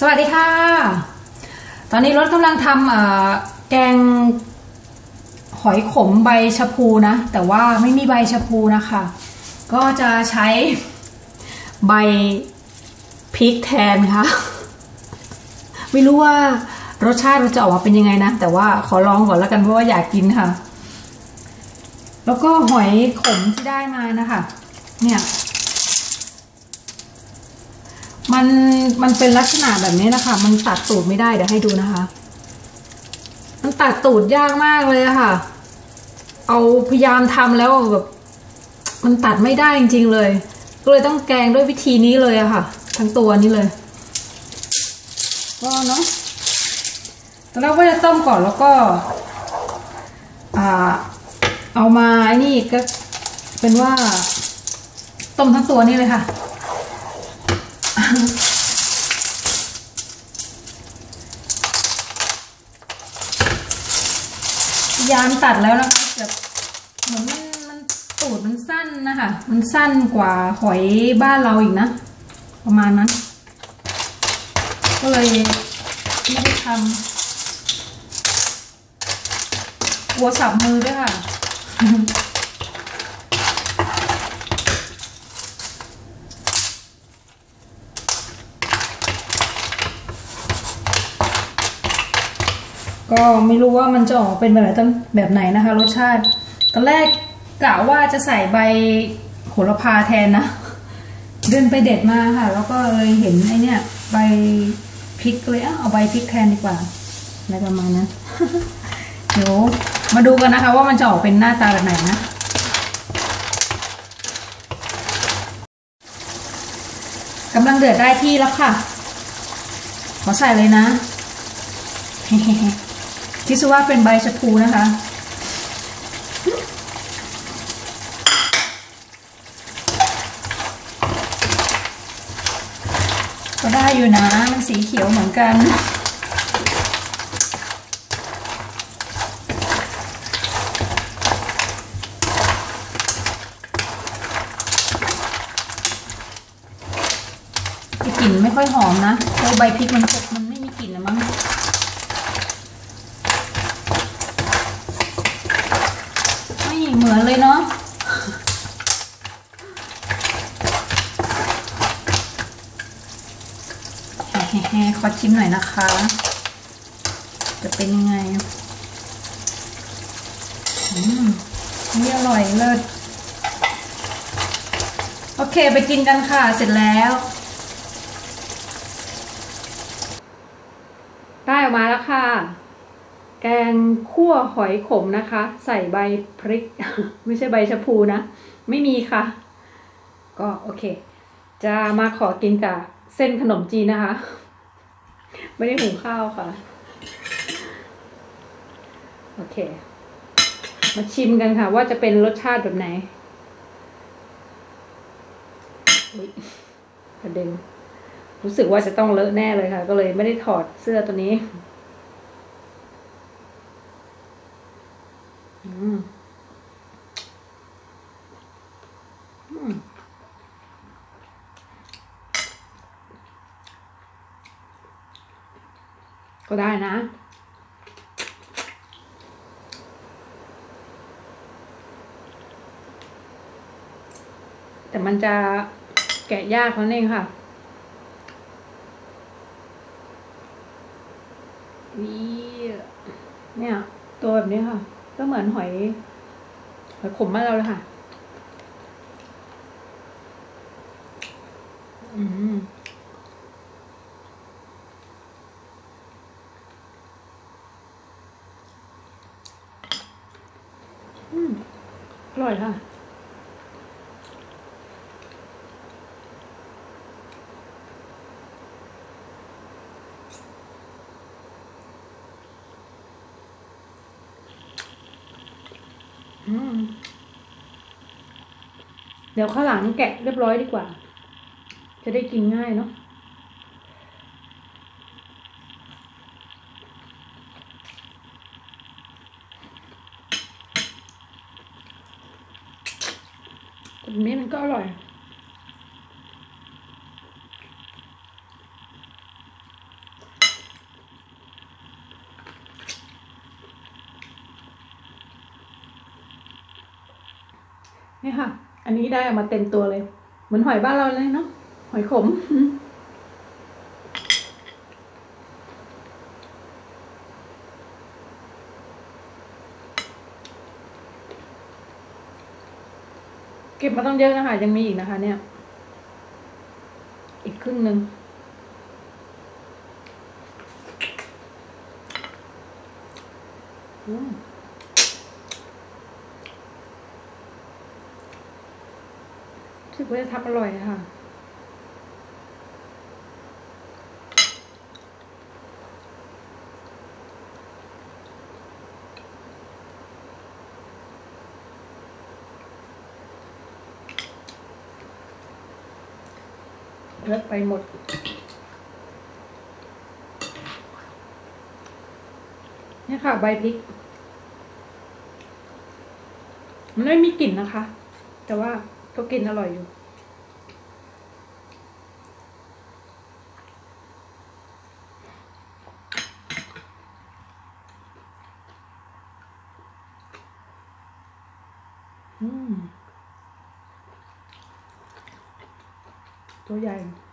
สวัสดีค่ะ ตอนนี้รถกำลังทำแกงหอยขมใบชะพูนะ แต่ว่าไม่มีใบชะพูนะคะ ก็จะใช้ใบพริกแทนค่ะ ไม่รู้ว่ารสชาติมันจะออกมาเป็นยังไงนะ แต่ว่าขอลองก่อนแล้วกันเพราะว่าอยากกินค่ะ แล้วก็หอยขมที่ได้มานะคะ เนี่ย มันมันเป็นลักษณะแบบนี้นะคะ มันตัดตูดไม่ได้เดี๋ยวให้ดูนะคะ มันตัดตูดยากมากเลยอะค่ะ เอาพยายามทำแล้วแบบ มันตัดไม่ได้จริง ๆ เลย ก็เลยต้องแกงด้วยวิธีนี้เลยอะค่ะ ทั้งตัวนี้เลย ก็เนาะแล้วก็จะต้มก่อนแล้วก็ อ่า เอามาไอ้นี่ก็เป็นว่า ต้มทั้งตัวนี่เลยค่ะ ยามตัดแล้วนะคะแบบเหมือนมันมันตูดมันสั้นนะคะ มันสั้นกว่าหอยบ้านเราอีกนะ ประมาณนั้น ก็เลยไม่ได้ทำกลัวสับมือด้วยค่ะ ก็ไม่รู้ว่ามันจะออกเป็นแบบต้นแบบไหนนะคะ รสชาติ ตอนแรกกะว่าจะใส่ใบโหระพาแทนนะ เดินไปเด็ดมาค่ะ แล้วก็เลยเห็นไอเนี่ยใบพริกเลยเอาใบพริกแทนดีกว่าอะไรประมาณนั้นเดี๋ยวมาดูกันนะคะว่ามันจะออกเป็นหน้าตาแบบไหนนะกำลังเดือดได้ที่แล้วค่ะ ขอใส่เลยนะ คิดซะว่าเป็นใบชะพูนะคะ ก็ได้อยู่นะ มันสีเขียวเหมือนกันกลิ่นไม่ค่อยหอมนะเพราะใบพริกมันสดมันไม่มีกลิ่นนะมั้ง ไม่เหมือนเลยเนาะแฮ่ๆขอชิมหน่อยนะคะ จะเป็นยังไง อืมนี่อร่อยเลิศ โอเคไปกินกันค่ะ เสร็จแล้ว ได้ออกมาแล้วค่ะ แกงคั่วหอยขมนะคะ ใส่ใบพริก ไม่ใช่ใบชะพูนะ ไม่มีค่ะ ก็โอเค จะมาขอกินกับเส้นขนมจีนนะคะ ไม่ได้หุงข้าวค่ะ โอเค มาชิมกันค่ะว่าจะเป็นรสชาติแบบไหนอุ๊ยกระเด็นรู้สึกว่าจะต้องเลอะแน่เลยค่ะ ก็เลยไม่ได้ถอดเสื้อตัวนี้ อืมอืม ก็ได้นะ แต่มันจะแกะยากนั่นเองค่ะนี่เนี่ย ตัวแบบนี้ค่ะ ก็เหมือนหอยหอยขมมากเราเลยค่ะ อืม อืม อ ร่อยค่ะ เดี๋ยวข้างหลังแกะเรียบร้อยดีกว่า จะได้กินง่ายเนาะ แบบนี้มันก็อร่อย นี่ค่ะ อันนี้ได้ออกมาเต็มตัวเลย เหมือนหอยบ้านเราเลยเนาะหอยขมเก็บมาต้องเยอะนะคะ ยังมีอีกนะคะ เนี่ย อีกครึ่งหนึ่งอืมรู้สึ กว่าจะทำอร่อยค่ะ เลิกไปหมดนี่ค่ะ ใบพริก มันไม่มีกลิ่นนะคะ แต่ว่าก็กินอร่อยอยู่ ตัวใหญ่ นี่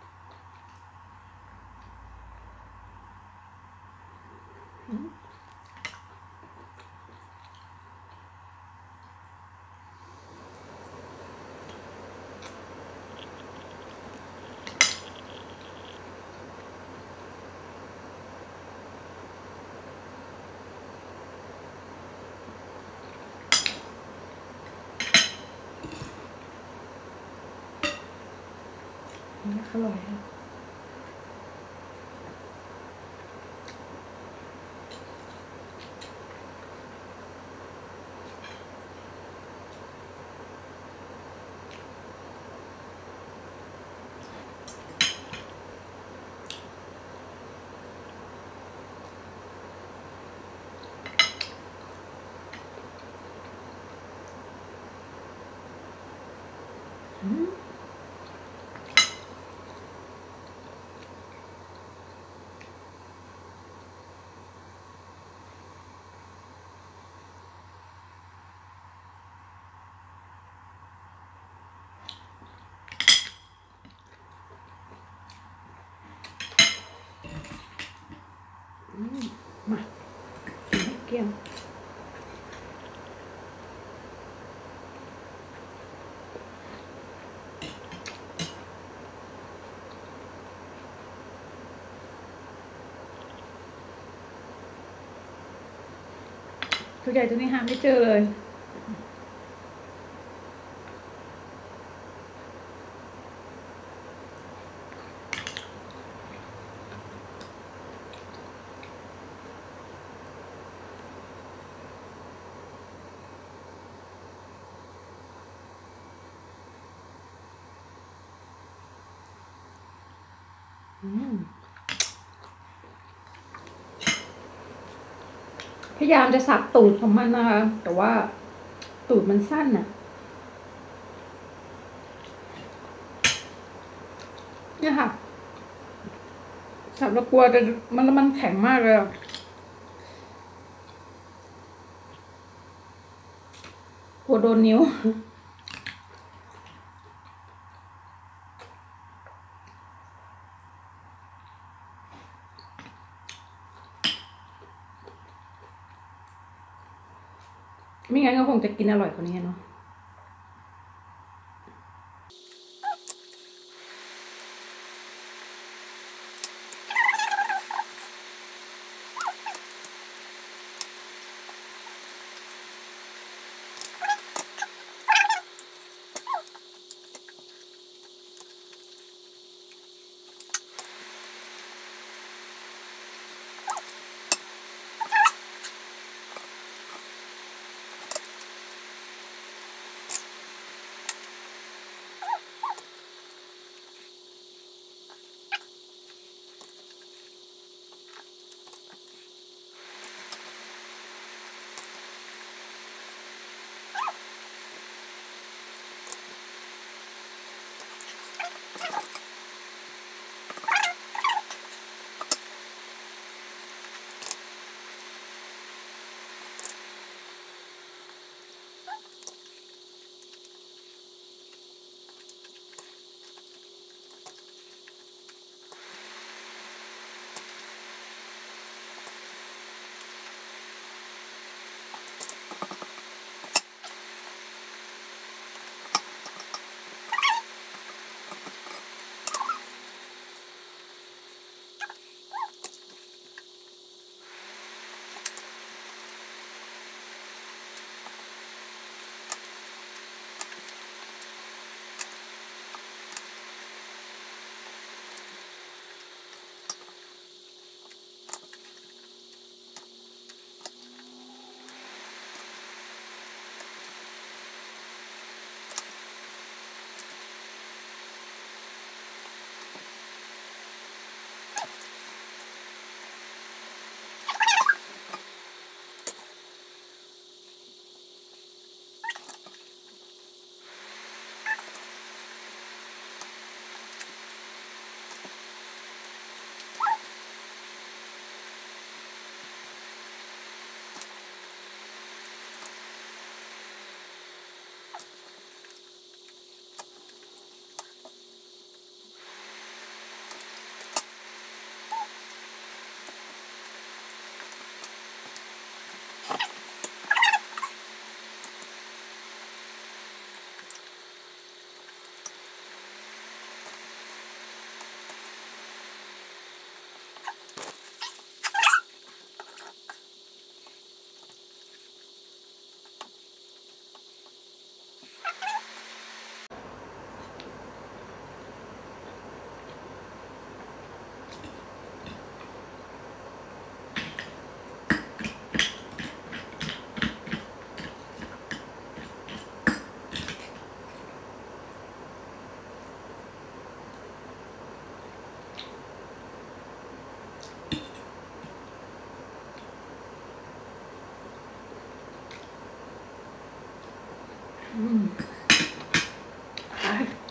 อร่อยค่ะอืม อืมมากินให้ เกี่ยงตัวใหญ่ตัวนี้หาไม่เจอเลย พยายามจะสับตูดของมันนะคะแต่ว่าตูดมันสั้นน่ะเนี่ยค่ะสับแล้วกลัวจะมันมันแข็งมากเลยอะกลัวโดนนิ้ว ไม่งั้นก็คงจะกินอร่อยกว่านี้เนาะ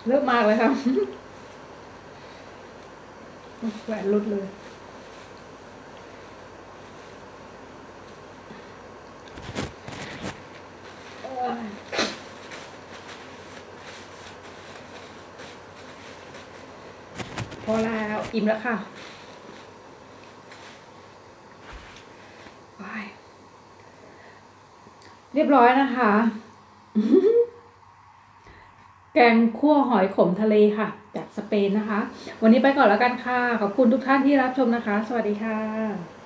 เลิกมากเลยค่ะแหวนรุดเลย พอแล้วอิ่มแล้วค่ะเรียบร้อยนะคะ แกงคั่วหอยขมทะเลค่ะ จากสเปนนะคะ วันนี้ไปก่อนแล้วกันค่ะ ขอบคุณทุกท่านที่รับชมนะคะ สวัสดีค่ะ